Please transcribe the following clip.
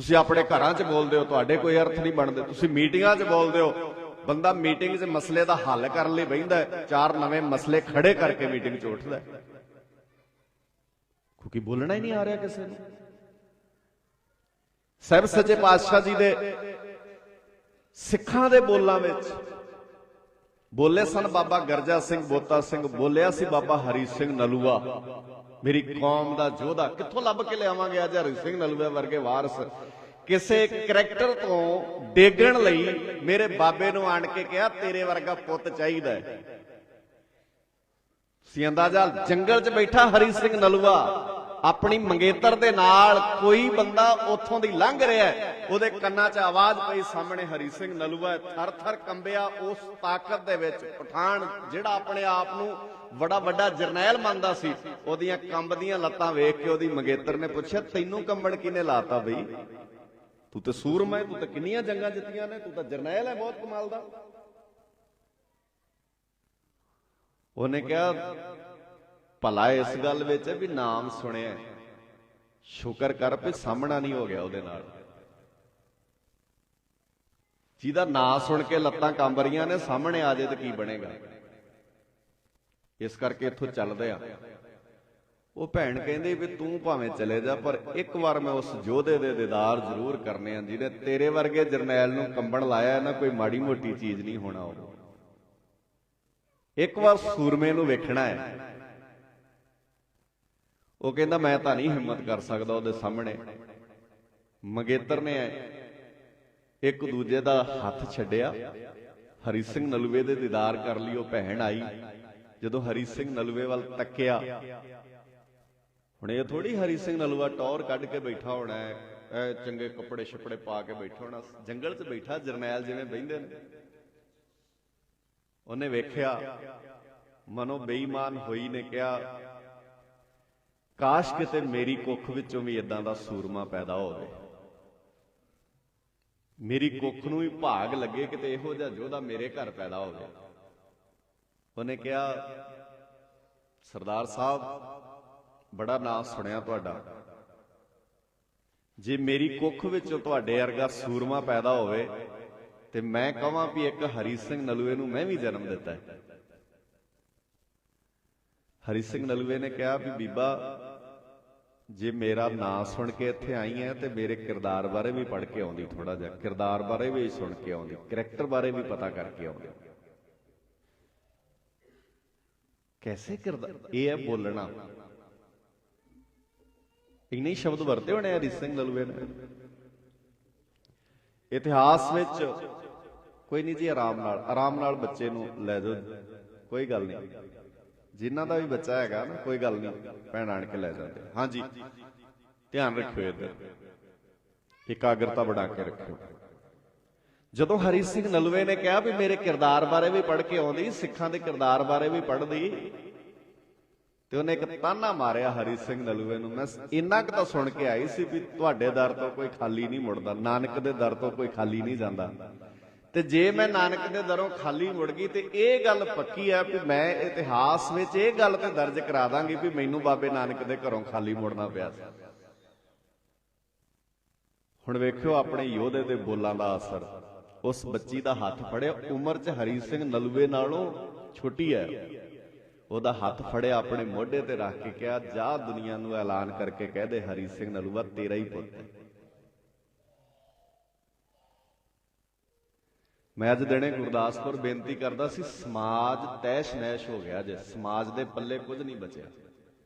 ਤੁਸੀਂ ਆਪਣੇ ਘਰਾਂ 'ਚ ਬੋਲਦੇ ਹੋ, ਤੁਹਾਡੇ ਕੋਈ ਅਰਥ ਨਹੀਂ ਬਣਦੇ। ਤੁਸੀਂ ਮੀਟਿੰਗਾਂ 'ਚ ਬੋਲਦੇ ਹੋ। ਬੰਦਾ ਮੀਟਿੰਗ 'ਚ ਮਸਲੇ ਦਾ ਹੱਲ ਕਰਨ ਲਈ ਬਹਿੰਦਾ ਚਾਰ ਨਵੇਂ ਮਸਲੇ ਖੜੇ ਕਰਕੇ ਮੀਟਿੰਗ 'ਚ ਉੱਠਦਾ ਕਿਉਂਕਿ ਬੋਲਣਾ ਹੀ ਨਹੀਂ ਆ ਰਿਹਾ ਕਿਸੇ ਨੂੰ? ਸਾਹਿਬ ਸੱਚੇ ਪਾਤਸ਼ਾਹ ਜੀ ਦੇ ਸਿੱਖਾਂ ਦੇ ਬੋਲਾਂ ਵਿੱਚ ਬੋਲੇ ਸਨ ਬਾਬਾ ਗਰਜਾ ਸਿੰਘ ਬੋਤਾ ਸਿੰਘ, ਬੋਲਿਆ ਸੀ ਬਾਬਾ ਹਰੀ ਸਿੰਘ ਨਲੂਆ। ਮੇਰੀ ਕੌਮ ਦਾ ਯੋਧਾ। ਕਿੱਥੋਂ ਲੱਭ ਕੇ ਲਿਆਵਾਂਗੇ ਅੱਜ ਹਰੀ ਸਿੰਘ ਨਲੂਆ ਵਰਗੇ ਵਾਰਸ? ਕਿਸੇ ਕਰੈਕਟਰ ਤੋਂ ਡੇਗਣ ਲਈ ਮੇਰੇ ਬਾਬੇ ਨੂੰ ਆਣ ਕੇ ਕਿਹਾ, ਤੇਰੇ ਵਰਗਾ ਪੁੱਤ ਚਾਹੀਦਾ ਹੈ। ਸੀ ਅੰਦਾਜ਼ਾ ਜੰਗਲ 'ਚ ਬੈਠਾ ਹਰੀ ਸਿੰਘ ਨਲੂਆ, ਆਪਣੀ ਮੰਗੇਤਰ ਦੇ ਨਾਲ ਕੋਈ ਬੰਦਾ ਉੱਥੋਂ ਦੀ ਲੰਘ ਰਿਹਾ ਉਹਦੇ ਕੰਨਾਂ 'ਚ ਆਵਾਜ਼ ਪਈ ਸਾਹਮਣੇ ਹਰੀ ਸਿੰਘ ਨਲੂਆ ਥਰ ਥਰ ਕੰਬਿਆ ਉਸ ਤਾਕਤ ਦੇ ਵਿੱਚ, ਪਠਾਨ ਜਿਹੜਾ ਆਪਣੇ ਆਪ ਨੂੰ ਬੜਾ ਵੱਡਾ ਜਰਨੈਲ ਮੰਨਦਾ ਸੀ। ਉਹਦੀਆਂ ਕੰਬਦੀਆਂ ਲੱਤਾਂ ਵੇਖ ਕੇ ਉਹਦੀ ਮੰਗੇਤਰ ਨੇ ਪੁੱਛਿਆ, ਤੈਨੂੰ ਕੰਬਣ ਕਿਨੇ ਲਾਤਾ ਬਈ? ਤੂੰ ਤੇ ਸੂਰਮਾ ਤੂੰ ਤਾਂ ਕਿੰਨੀਆਂ ਜੰਗਾਂ ਜਿੱਤੀਆਂ ਨੇ, ਤੂੰ ਤਾਂ ਜਰਨੈਲ ਹੈ ਬਹੁਤ ਕਮਾਲ ਦਾ। ਉਹਨੇ ਕਿਹਾ, ਭਲਾ ਇਸ ਗੱਲ ਵਿੱਚ ਵੀ ਨਾਮ ਸੁਣਿਆ ਸ਼ੁਕਰ ਕਰ ਵੀ ਸਾਹਮਣਾ ਨਹੀਂ ਹੋ ਗਿਆ ਉਹਦੇ ਨਾਲ। ਜਿਹਦਾ ਨਾਂ ਸੁਣ ਕੇ ਲੱਤਾਂ ਕੰਬ ਰਹੀਆਂ ਨੇ, ਸਾਹਮਣੇ ਆ ਜੇ ਤੇ ਕੀ ਬਣੇਗਾ? ਇਸ ਕਰਕੇ ਇੱਥੋਂ ਚੱਲਦੇ ਆ। ਉਹ ਭੈਣ ਕਹਿੰਦੀ ਵੀ ਤੂੰ ਭਾਵੇਂ ਚਲੇ ਜਾ, ਪਰ ਇੱਕ ਵਾਰ ਮੈਂ ਉਸ ਯੋਧੇ ਦੇ ਦੀਦਾਰ ਜ਼ਰੂਰ ਕਰਨੇ ਆ, ਜਿਹਨੇ ਤੇਰੇ ਵਰਗੇ ਜਰਨੈਲ ਨੂੰ ਕੰਬਣ ਲਾਇਆ ਨਾ ਕੋਈ ਮਾੜੀ ਮੋਟੀ ਚੀਜ਼ ਨਹੀਂ ਹੋਣਾ ਉਹ। ਇੱਕ ਵਾਰ ਸੂਰਮੇ ਨੂੰ ਵੇਖਣਾ ਹੈ। ਉਹ ਕਹਿੰਦਾ, ਮੈਂ ਤਾਂ ਨਹੀਂ ਹਿੰਮਤ ਕਰ ਸਕਦਾ ਉਹਦੇ ਸਾਹਮਣੇ। ਮੰਗੇਤਰ ਨੇ ਇੱਕ ਦੂਜੇ ਦਾ ਹੱਥ ਛੱਡਿਆ। ਹਰੀ ਸਿੰਘ ਨਲੂਏ ਦੇ ਦੀਦਾਰ ਕਰ ਲਈ, ਉਹ ਭੈਣ ਆਈ। ਜਦੋਂ ਹਰੀ ਸਿੰਘ ਨਲੂਏ ਵੱਲ ਤੱਕਿਆ, ਹੁਣ ਇਹ ਥੋੜੀ ਹਰੀ ਸਿੰਘ ਨਲੂਆ ਟੌਰ ਕੱਢ ਕੇ ਬੈਠਾ ਹੋਣਾ ਹੈ ਚੰਗੇ ਕੱਪੜੇ ਛਪੜੇ ਪਾ ਕੇ ਬੈਠਾ ਹੋਣਾ, ਜੰਗਲ 'ਚ ਬੈਠਾ ਜਰਨੈਲ ਜਿਵੇਂ ਬੈੰਦੇ ਨੇ? ਉਹਨੇ ਵੇਖਿਆ, ਮਨੋ ਬੇਈਮਾਨ ਹੋਈ ਨੇ ਕਿਹਾ, ਕਾਸ਼ ਕਿਤੇ ਮੇਰੀ ਕੁੱਖ ਵਿੱਚੋਂ ਵੀ ਇਦਾਂ ਦਾ ਸੂਰਮਾ ਪੈਦਾ ਹੋਵੇ। ਮੇਰੀ ਕੁੱਖ ਨੂੰ ਵੀ ਭਾਗ ਲੱਗੇ ਕਿਤੇ ਇਹੋ ਜਿਹਾ ਯੋਧਾ ਮੇਰੇ ਘਰ ਪੈਦਾ ਹੋਵੇ। ਉਹਨੇ ਕਿਹਾ, ਸਰਦਾਰ ਸਾਹਿਬ, ਬੜਾ ਨਾਂ ਸੁਣਿਆ ਤੁਹਾਡਾ। ਜੇ ਮੇਰੀ ਕੁੱਖ ਵਿੱਚੋਂ ਤੁਹਾਡੇ ਵਰਗਾ ਸੂਰਮਾ ਪੈਦਾ ਹੋਵੇ, ਤੇ ਮੈਂ ਕਹਾਂ ਵੀ ਇੱਕ ਹਰੀ ਸਿੰਘ ਨਲੂਏ ਨੂੰ ਮੈਂ ਵੀ ਜਨਮ ਦਿੱਤਾ ਹੈ। ਹਰੀ ਸਿੰਘ ਨਲੂਏ ਨੇ ਕਿਹਾ ਵੀ, ਬੀਬਾ, ਜੇ ਮੇਰਾ ਨਾਂ ਸੁਣ ਕੇ ਇੱਥੇ ਆਈ ਹੈ, ਤੇ ਮੇਰੇ ਕਿਰਦਾਰ ਬਾਰੇ ਵੀ ਪੜ੍ਹ ਕੇ ਆਉਂਦੀ ਥੋੜਾ ਜਿਹਾ। ਕਿਰਦਾਰ ਬਾਰੇ ਵੀ ਸੁਣ ਕੇ ਆਉਂਦੀ, ਕਰੈਕਟਰ ਬਾਰੇ ਵੀ ਪਤਾ ਕਰਕੇ ਆਉਂਦੀ। ਕੈਸੇ ਕਿਰਦਾਰ ਇਹ ਹੈ ਬੋਲਣਾ ਇੰਨੇ ਸ਼ਬਦ ਵਰਤੇ ਹੋਣੇ ਆ ਹਰੀ ਸਿੰਘ ਨਲੂਏ ਨੇ ਇਤਿਹਾਸ ਵਿੱਚ ਕੋਈ ਨਹੀਂ ਜੀ ਆਰਾਮ ਨਾਲ ਆਰਾਮ ਨਾਲ ਬੱਚੇ ਨੂੰ ਲੈ ਜਾਓ ਕੋਈ ਗੱਲ ਨਹੀਂ ਜਿਨ੍ਹਾਂ ਦਾ ਵੀ ਬੱਚਾ ਹੈਗਾ ਨਾ ਕੋਈ ਗੱਲ ਨਹੀਂ ਭੈਣ ਆਣ ਕੇ ਲੈ ਜਾਂਦੇ ਹਾਂਜੀ ਧਿਆਨ ਰੱਖਿਓ ਇੱਧਰ ਇਕਾਗਰਤਾ ਬਣਾ ਕੇ ਰੱਖਿਓ ਜਦੋਂ ਹਰੀ ਸਿੰਘ ਨਲਵੇ ਨੇ ਕਿਹਾ ਵੀ ਮੇਰੇ ਕਿਰਦਾਰ ਬਾਰੇ ਵੀ ਪੜ੍ਹ ਕੇ ਆਉਂਦੀ, ਸਿੱਖਾਂ ਦੇ ਕਿਰਦਾਰ ਬਾਰੇ ਵੀ ਪੜ੍ਹਦੀ, ਤੇ ਉਹਨੇ ਇੱਕ ਤਾਨਾ ਮਾਰਿਆ ਹਰੀ ਸਿੰਘ ਨਲੂਏ ਨੂੰ। ਮੈਂ ਇੰਨਾ ਕੁ ਤਾਂ ਸੁਣ ਕੇ ਆਈ ਸੀ ਵੀ ਤੁਹਾਡੇ ਦਰ ਤੋਂ ਕੋਈ ਖਾਲੀ ਨਹੀਂ ਮੁੜਦਾ, ਨਾਨਕ ਦੇ ਦਰ ਤੋਂ ਕੋਈ ਖਾਲੀ ਨਹੀਂ ਜਾਂਦਾ। ਤੇ ਜੇ ਮੈਂ ਨਾਨਕ ਦੇ ਦਰੋਂ ਖਾਲੀ ਮੁੜ ਗਈ, ਤੇ ਇਹ ਗੱਲ ਪੱਕੀ ਹੈ ਵੀ ਮੈਂ ਇਤਿਹਾਸ ਵਿੱਚ ਇਹ ਗੱਲ ਤੇ ਦਰਜ ਕਰਾ ਦਾਂਗੀ ਵੀ ਮੈਨੂੰ ਬਾਬੇ ਨਾਨਕ ਦੇ ਘਰੋਂ ਖਾਲੀ ਮੁੜਨਾ ਪਿਆ ਸੀ। ਹੁਣ ਵੇਖਿਓ ਆਪਣੇ ਯੋਧੇ ਦੇ ਬੋਲਾਂ ਦਾ ਅਸਰ। ਉਸ ਬੱਚੀ ਦਾ ਹੱਥ ਫੜਿਆ, ਉਮਰ 'ਚ ਹਰੀ ਸਿੰਘ ਨਲੂਏ ਨਾਲੋਂ ਛੋਟੀ ਹੈ। ਉਹਦਾ ਹੱਥ ਫੜਿਆ ਆਪਣੇ ਮੋਢੇ ਤੇ ਰੱਖ ਕੇ ਕਿਹਾ, ਜਾ ਦੁਨੀਆ ਨੂੰ ਐਲਾਨ ਕਰਕੇ ਕਹਿ ਦੇ ਹਰੀ ਸਿੰਘ ਨਲੂਆ, ਤੇਰਾ ਹੀ ਪੁੱਤ ਹੈ। ਮੈਂ ਅੱਜ ਦਿਨੇ ਗੁਰਦਾਸਪੁਰ ਬੇਨਤੀ ਕਰਦਾ ਸੀ, ਸਮਾਜ ਤੈਸ਼ ਨੈਸ਼ ਹੋ ਗਿਆ ਜੇ। ਸਮਾਜ ਦੇ ਪੱਲੇ ਕੁਝ ਨਹੀਂ ਬਚਿਆ।